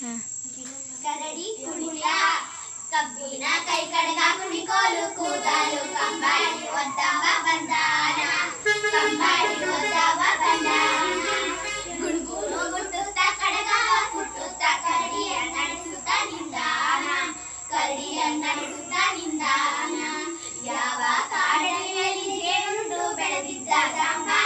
కరడి కుడిట కబ్బిన కై కడగాకు నికోలు కూదాలు కంబాడి వద్దావ బందాన కంబాడి వద్దావ బందాన గుడుగును గుట్టుత కడగా పుట్టుత కరడి నడుసుత నిందాన కరడి నడుసుత నిందాన. ಯಾವ ಕಾಡಲಿನಲ್ಲಿ ಜೇನುಂಡು ಬೆಳೆದಿದ್ದ ಸಾಂಬಾರ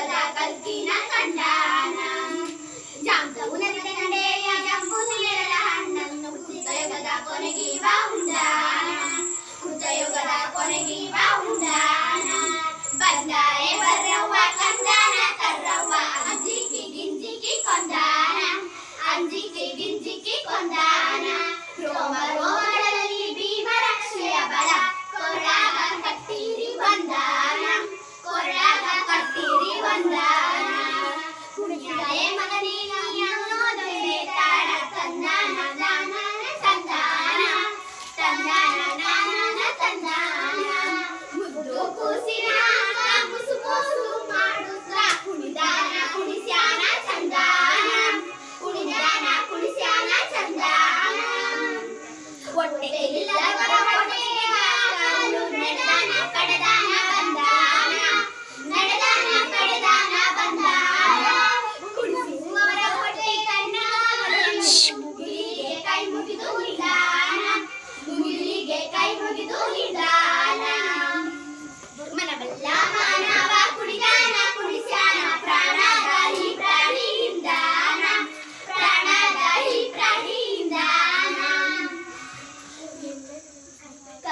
కదా కలిసిన కండానం జాంత ఉన్నది కండే ఆ జంపుని పడదానా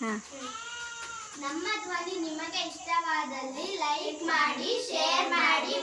ನಮ್ಮ ಧ್ವನಿ ನಿಮಗೆ ಇಷ್ಟವಾದಲ್ಲಿ ಲೈಕ್ ಮಾಡಿ ಶೇರ್ ಮಾಡಿ